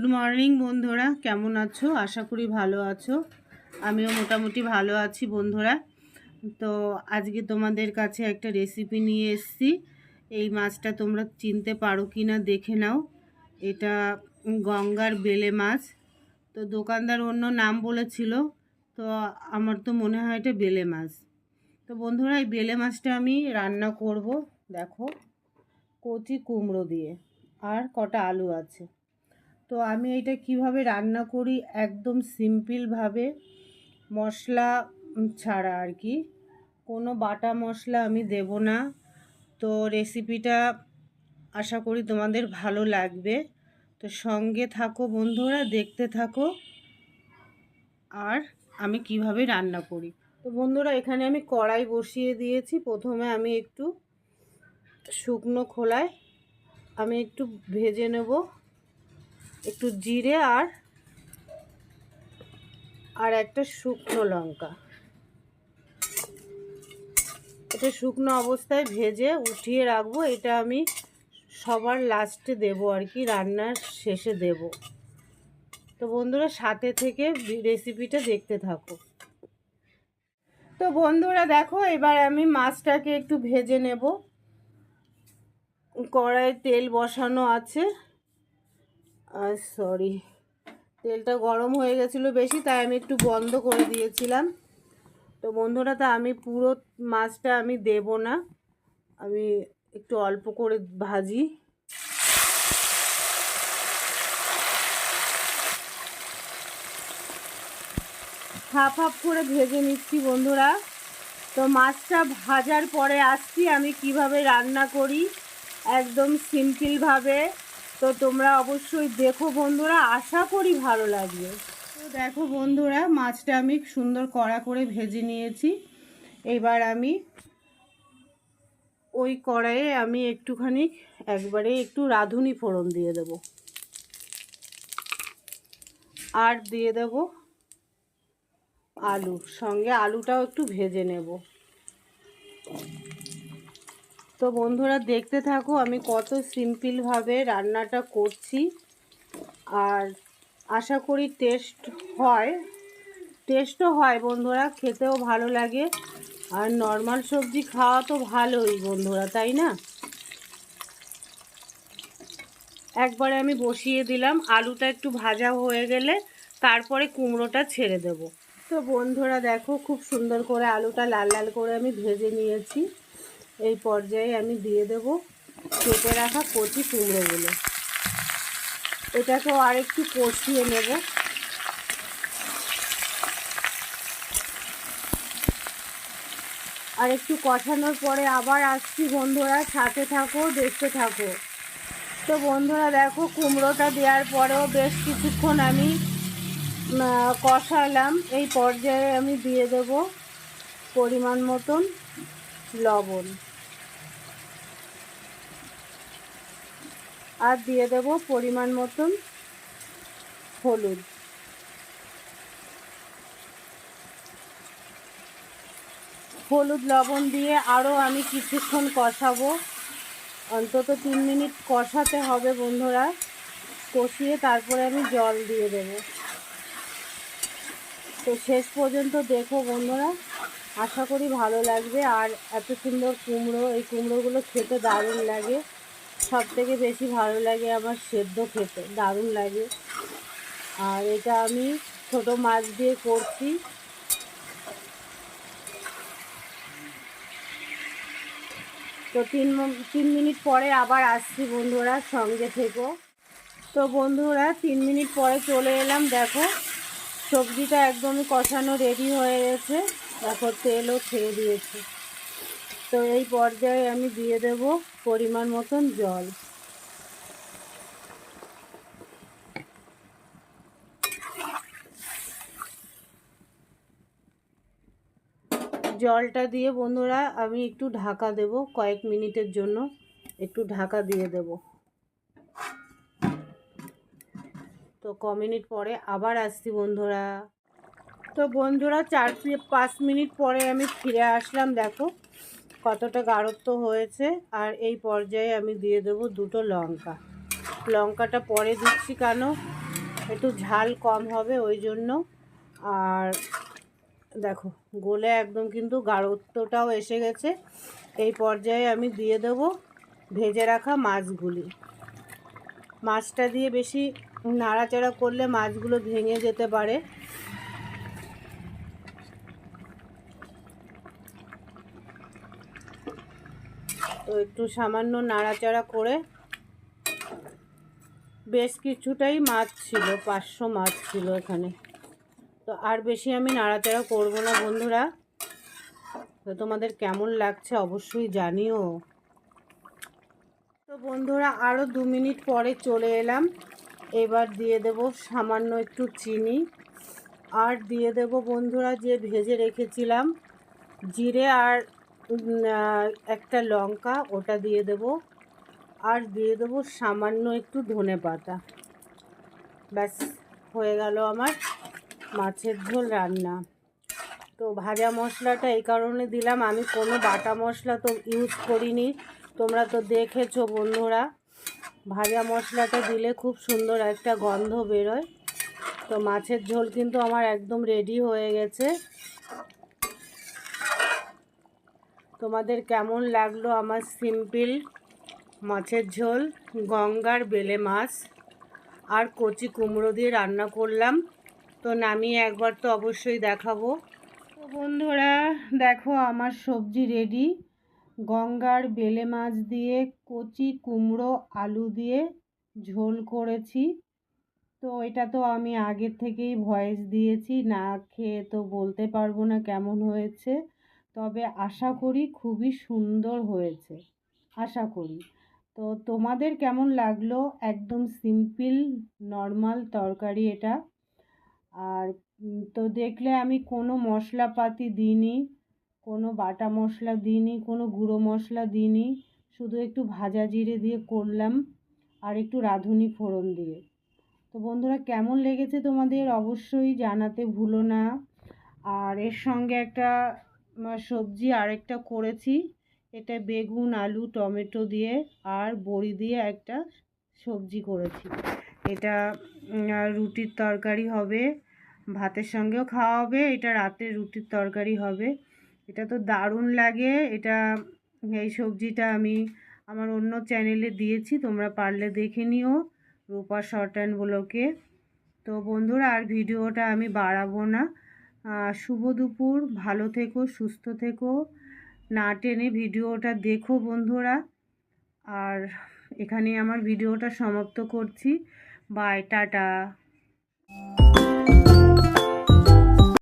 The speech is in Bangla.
গুড মর্নিং বন্ধুরা। কেমন আছো? আশা করি ভালো আছো। আমিও মোটামুটি ভালো আছি, বন্ধুরা। তো আজকে তোমাদের কাছে একটা রেসিপি নিয়ে এসেছি। এই মাছটা তোমরা চিনতে পারো কি না দেখে নাও। এটা গঙ্গার বেলে মাছ। তো দোকানদার অন্য নাম বলেছিল, তো আমার তো মনে হয় এটা বেলে মাছ। তো বন্ধুরা, এই বেলে মাছটা আমি রান্না করব। দেখো, কচি কুমড়ো দিয়ে। আর কটা আলু আছে। তো আমি এটা কীভাবে রান্না করি একদম সিম্পলভাবে মশলা ছাড়া আর কি। কোনো বাটা মশলা আমি দেব না। তো রেসিপিটা আশা করি তোমাদের ভালো লাগবে। তো সঙ্গে থাকো বন্ধুরা, দেখতে থাকো। আর আমি কীভাবে রান্না করি। তো বন্ধুরা, এখানে আমি কড়াই বসিয়ে দিয়েছি। প্রথমে আমি একটু শুকনো খোলায় আমি একটু ভেজে নেব। একটু জিরে আর আর একটা শুকনো লঙ্কা। এটা শুকনো অবস্থায় ভেজে উঠিয়ে রাখব। এটা আমি সবার লাস্টে দেবো আর কি, রান্নার শেষে দেব। তো বন্ধুরা, সাথে থেকে রেসিপিটা দেখতে থাকো। তো বন্ধুরা, দেখো, এবার আমি মাছটাকে একটু ভেজে নেব। কড়াই তেল বসানো আছে। আর সরি তেলটা গরম হয়ে গেছিল বেশি, তাই আমি একটু বন্ধ করে দিয়েছিলাম। তো বন্ধুরা, তা আমি পুরো মাছটা আমি দেব না। আমি একটু অল্প করে ভাজি। হাফ হাফ করে ভেজে নিচ্ছি বন্ধুরা। তো মাছটা ভাজার পরে আসছি আমি কীভাবে রান্না করি। একদম সিম্পলভাবে তো তোমরা অবশ্যই দেখো বন্ধুরা, আশা করি ভালো লাগবে। তো দেখো বন্ধুরা, মাছটা আমি সুন্দর কড়া করে ভেজে নিয়েছি। এবার আমি ওই কড়াইয়ে আমি একটুখানি একবারে একটু রাঁধুনি ফোড়ন দিয়ে দেব। আর দিয়ে দেব আলু, সঙ্গে আলুটাও একটু ভেজে নেব। তো বন্ধুরা দেখতে থাকো, আমি কত সিম্পলভাবে রান্নাটা করছি। আর আশা করি টেস্ট হয়। টেস্টও হয় বন্ধুরা, খেতেও ভালো লাগে। আর নর্মাল সবজি খাওয়া তো ভালোই বন্ধুরা, তাই না? একবারে আমি বসিয়ে দিলাম, আলুটা একটু ভাজা হয়ে গেলে তারপরে কুমড়োটা ছেড়ে দেব। তো বন্ধুরা দেখো, খুব সুন্দর করে আলুটা লাল লাল করে আমি ভেজে নিয়েছি। এই পর্যায়ে আমি দিয়ে দেব কেটে রাখা কচি কুমড়োগুলো। এটাকেও আর একটু কষিয়ে নেব। আর একটু কষানোর পরে আবার আসছি বন্ধুরা, সাথে থাকো, দেখতে থাকো। তো বন্ধুরা, দেখো কুমড়োটা দেওয়ার পরেও বেশ কিছুক্ষণ আমি কষালাম। এই পর্যায়ে আমি দিয়ে দেব পরিমাণ মতন লবণ। আর দিয়ে দেব পরিমাণ মতন হলুদ। হলুদ লবণ দিয়ে আরও আমি কিছুক্ষণ কষাবো। অন্তত তিন মিনিট কষাতে হবে বন্ধুরা। কষিয়ে তারপরে আমি জল দিয়ে দেবো। তো শেষ পর্যন্ত দেখো বন্ধুরা, আশা করি ভালো লাগবে। আর এত সুন্দর কুমড়ো, এই কুমড়োগুলো খেতে দারুণ লাগে। সব থেকে বেশি ভালো লাগে আমার সেদ্ধ খেতে, দারুণ লাগে। আর এটা আমি ছোট মাছ দিয়ে করছি। তো তিন তিন মিনিট পরে আবার আসছি বন্ধুরা সঙ্গে থেকো। তো বন্ধুরা, তিন মিনিট পরে চলে এলাম, দেখো সবজিটা একদমই কষানো রেডি হয়ে গেছে। দেখো তেলও খেয়ে দিয়েছে। তো এই পর্যায়ে আমি দিয়ে দেব পরিমাণ মতন জল। জলটা দিয়ে বন্ধুরা আমি একটু ঢাকা দেব, কয়েক মিনিটের জন্য একটু ঢাকা দিয়ে দেব। তো ক মিনিট পরে আবার আসছি বন্ধুরা। তো বন্ধুরা চার পাঁচ মিনিট পরে আমি ফিরে আসলাম, দেখো। কতটা গাঢ়ত্ব হয়েছে আর এই পর্যায়ে আমি দিয়ে দেবো দুটো লঙ্কা। লঙ্কাটা পরে দিচ্ছি কেন? একটু ঝাল কম হবে ওই জন্য। আর দেখো, গোলে একদম কিন্তু গাঢ়ত্বটাও এসে গেছে। এই পর্যায়ে আমি দিয়ে দেবো ভেজে রাখা মাছগুলি। মাছটা দিয়ে বেশি নাড়াচাড়া করলে মাছগুলো ভেঙে যেতে পারে। একটু সামান্য নাড়াচাড়া করে বেশ কিছুটাই মাছ ছিল, পাঁচশো মাছ ছিল এখানে। তো আর বেশি আমি নাড়াচাড়া করব না বন্ধুরা। তো তোমাদের কেমন লাগছে অবশ্যই জানিও। তো বন্ধুরা আরও দু মিনিট পরে চলে এলাম। এবার দিয়ে দেব সামান্য একটু চিনি। আর দিয়ে দেব বন্ধুরা যে ভেজে রেখেছিলাম, জিরে আর একটা লঙ্কা, ওটা দিয়ে দেব। আর দিয়ে দেবো সামান্য একটু ধনে পাতা। ব্যাস, হয়ে গেল আমার মাছের ঝোল রান্না। তো ভাজা মশলাটা এই কারণে দিলাম। আমি কোনো বাটা মশলা তো ইউজ করিনি। তোমরা তো দেখেছ বন্ধুরা, ভাজা মশলাটা দিলে খুব সুন্দর একটা গন্ধ বেরোয়। তো মাছের ঝোল কিন্তু আমার একদম রেডি হয়ে গেছে। তোমাদের কেমন লাগল আমার সিম্পল মাছের ঝোল, গঙ্গার বেলে মাছ আর কচি কুমড়ো দিয়ে রান্না করলাম? তো নামিয়ে একবার তো অবশ্যই দেখাবো। তো বন্ধুরা, দেখো আমার সবজি রেডি গঙ্গার বেলে মাছ দিয়ে কচি কুমড়ো, আলু দিয়ে ঝোল করেছি। তো এটা তো আমি আগের থেকেই ভয়েস দিয়েছি, না খেয়ে তো বলতে পারব না কেমন হয়েছে। তবে আশা করি খুবই সুন্দর হয়েছে। আশা করি। তো তোমাদের কেমন লাগল? একদম সিম্পল নর্মাল তরকারি এটা। আর তো দেখলে আমি কোনো মশলাপাতি দিইনি, কোনো বাটা মশলা দিইনি, কোনো গুঁড়ো মশলা দিইনি। শুধু একটু ভাজা জিরে দিয়ে করলাম আর একটু রাঁধুনি ফোড়ন দিয়ে। তো বন্ধুরা, কেমন লেগেছে তোমাদের? অবশ্যই জানাতে ভুলো না। আর এর সঙ্গে একটা সবজি আরেকটা করেছি। এটা বেগুন, আলু, টমেটো দিয়ে আর বড়ি দিয়ে একটা সবজি করেছি। এটা রুটির তরকারি হবে, ভাতের সঙ্গেও খাওয়া হবে, এটা রাতের রুটির তরকারি হবে। এটা তো দারুণ লাগে। এটা, এই সবজিটা আমি আমার অন্য চ্যানেলে দিয়েছি, তোমরা পারলে দেখে নিও রূপা শর্ট অ্যান্ড ব্লকে। তো বন্ধুরা, আর ভিডিওটা আমি বাড়াবো না। শুভ দুপুর, ভালো থেকো, সুস্থ থেকো। না টেনে ভিডিওটা দেখো বন্ধুরা। আর এখানে আমার ভিডিওটা সমাপ্ত করছি। Bye tata.